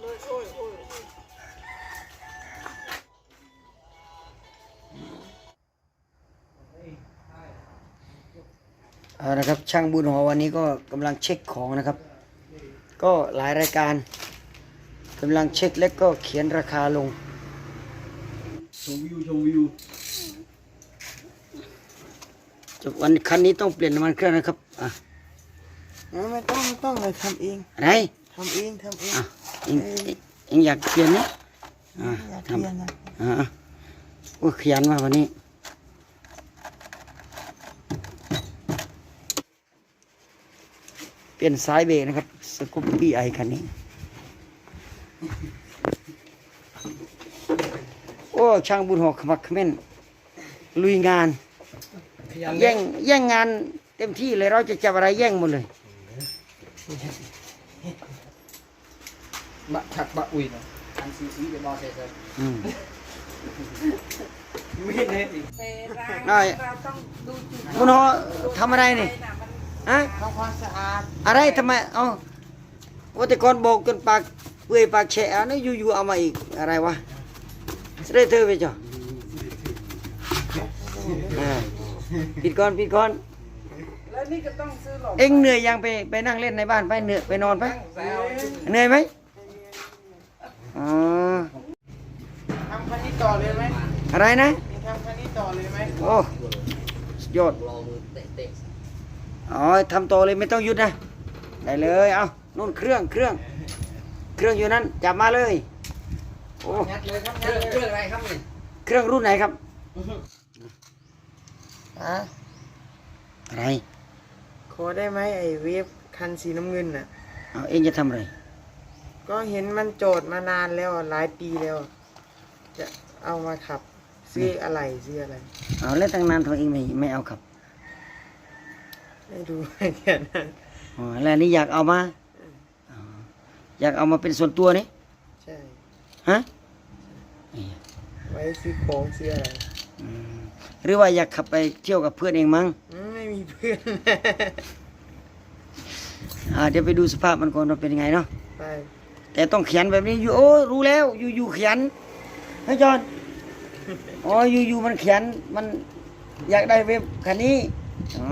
เลยโอ้ยโอ้ยเอานะครับช่างบุญหอวันนี้ก็กำลังเช็คของนะครับ ก็หลายรายการกำลังเช็คและก็เขียนราคาลงชมวิวชมวิวจบวันคันนี้ต้องเปลี่ยนน้ำมันเครื่องนะครับอะงั้นไม่ต้องไม่ต้องเลยทำเองอะไรทำเองทำเองอะเองเองอยากเปลี่ยนนะอะอยากทำเรียนนะอ่าโอ้ขยันมากวันนี้ เปลี่ยนสายเบรกนะครับสกูปปี้ไอคันนี้ โอ้ช่างบุญหอกขมักเขม้นลุยงาน ขยันแย่งแย่งงานเต็มที่เลยเราจะจับอะไรแย่งหมดเลย บะฉักบะอุ่ยนะอันซีซีจะบอกเสร็จอืม ไม่เห็นเลยสิเวลาได้เราต้องดูจุดบุญหอทำอะไรนี่น่ะมันฮะทำความสะอาดอะไรทำไมเอาว่าแต่ก่อนบอกจนปากเปื่อยปากแฉะเอานี่อยู่ๆเอามาอีกอะไรวะเสด็จเธอไปจ้ะอ่าปิดก่อนปิดก่อน แล้วนี่ก็ต้องซื้อหลอดเอ็งเหนื่อยยังไปไปนั่งเล่นในบ้านไปเหนื่อยไปนอนไปแซว เหนื่อยไหมอ๋อ ทำ คันนี้ต่อเลยไหมอะไรนะมีทำคันนี้ต่อเลยไหมโอ้สุดยอดอ๋อทำโตเลยไม่ต้องหยุดนะ ได้เลย เอานู่นเครื่องเครื่อง เครื่องอยู่นั้นจับมาเลย โอ้ งัดเลยครับเคงัรื่ดองเลยเครื่องอะไรครับนี่เครื่องรุ่นไหนครับ อะอะไร ขอได้ไหมไอ้เวฟคันสีน้ำเงินน่ะ เอาเองจะทำอะไร ก็เห็นมันโจทย์มานานแล้วอะหลายปีแล้ว จะเอามาขับซื้ออะไรซื้ออะไร เอาเล่นตั้งนานทำไมเองไม่ไม่เอาครับไม่ดูเหมือนกันนะอ๋อแล้วนี่อยากเอามาอ๋ออยากเอามาเป็นส่วนตัวนี่ใช่ ฮะไว้ซื้อของซื้ออะไรอืมหรือว่าอยากขับไปเที่ยวกับเพื่อนเองมั้งอืมไม่มีเพื่อน อ่าเดี๋ยวไปดูสภาพมันก่อนว่าเป็นยังไงเนาะไปแต่ต้องเขียนแบบนี้อยู่โอ้รู้แล้วอยู่อยู่เขียน เฮ้ยจอนอ๋ออยู่อยู่มันเขียนมันอยากได้เว็บคันนี้อ๋อ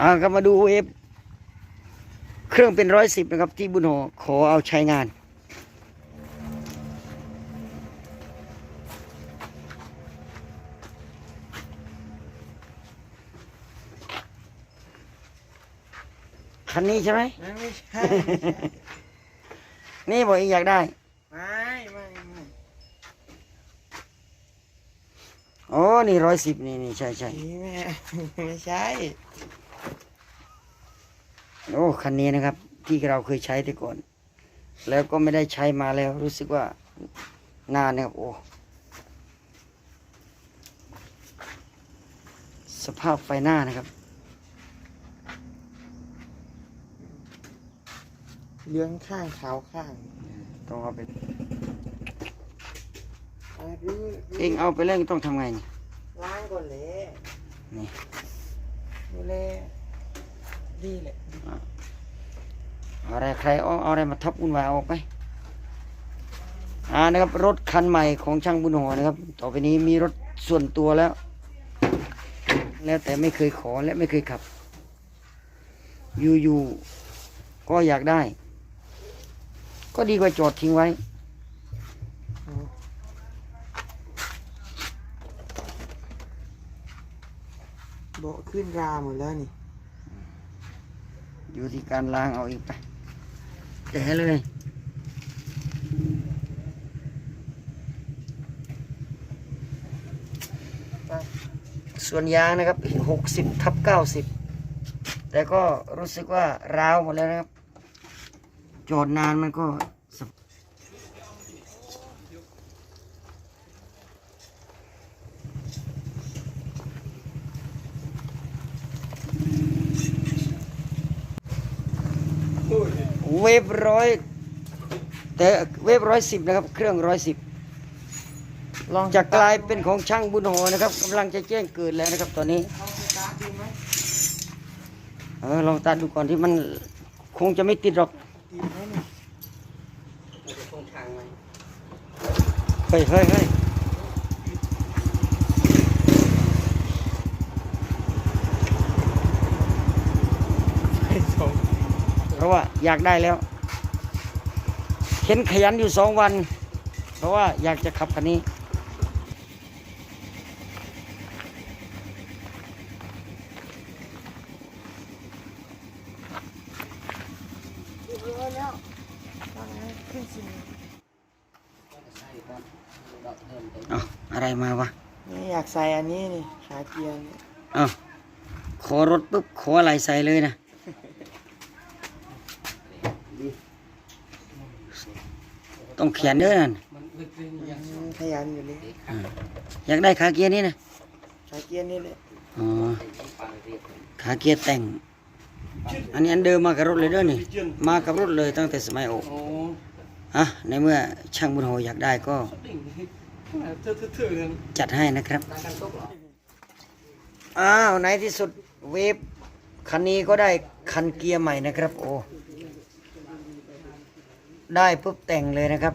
อ่าก็มาดูเว็บเครื่องเป็นร้อยสิบนะครับ ที่บุญหอขอเอาใช้งาน คันนี้ใช่ไหมไม่ไม่ใช่ นี่บอกเองอยากได้ ไม่ไม่ไม่ อ๋อ นี่ร้อยสิบนี่นี่ใช่ใช่นี่แม่ไม่ใช่ โอ้ คันนี้นะครับ ที่เราเคยใช้แต่ก่อน แล้วก็ไม่ได้ใช้มาแล้ว รู้สึกว่านานนะครับ โอ้ สภาพไฟหน้านะครับเหลื้องข้างขาวข้าง ต้องเอาไปอะรื้อรื้ เองเอาไปเล่นต้องทำไงนี่ล้างก่อนเลยนี่ดูแลดีแหละเอาอะไรใครเอาเอาอะไรมาทับวุ่นวายเอาออกไปอ่านะครับรถคันใหม่ของช่างบุญหอนะครับ ต่อไปนี้มีรถส่วนตัวแล้ว แล้วแต่ไม่เคยขอและไม่เคยขับ อยู่ๆก็อยากได้ ก็ดีกว่าจอดทิ้งไว้ เบะขึ้นราหมดแล้วนี่ อยู่ที่การล้างเอาอีกไปแกะเลย ส่วนยางนะครับหกสิบทับเก้าสิบแต่ก็รู้สึกว่าร้าวหมดแล้วนะครับ จอดนานมันก็ เวฟร้อยแต่เวฟร้อยสิบนะครับ เครื่องร้อยสิบลองจะกลายเป็นของช่างบุญโหนะครับกำลังจะแจ้งเกิดแล้วนะครับตอนนี้เออลองตัดดูก่อนที่มันคงจะไม่ติดหรอกเฮ้ยเฮ้ยเฮ้ยสอง เพราะว่าอยากได้แล้ว เห็นขยันอยู่สองวัน เพราะว่าอยากจะขับคันนี้เรียบร้อยแล้ววางไว้ขึ้นสิเอาอะไรมาวะนี่อยากใส่อันนี้นี่ขาเกียร์นี่ เอาขอรถปุ๊บขออะไรใส่เลยนะ ต้องเขียนด้วยนั่นมันลึกเลยยังอืมขยันอยู่เลยอยากได้ขาเกียร์นี่นะขาเกียร์นี่แหละอ๋อขาเกียร์แต่ง อันนี้อันเดิมมากับรถเลยเด้อนี่ มากับรถเลยตั้งแต่สมัยโอโอ้อะในเมื่อช่างบุญโฮอยากได้ก็ดิ่งเธอเธอเธอกันจัดให้นะครับ อ้าว ในที่สุดเวฟคันนี้ก็ได้คันเกียร์ใหม่นะครับ โอ้ ได้ปุ๊บแต่งเลยนะครับ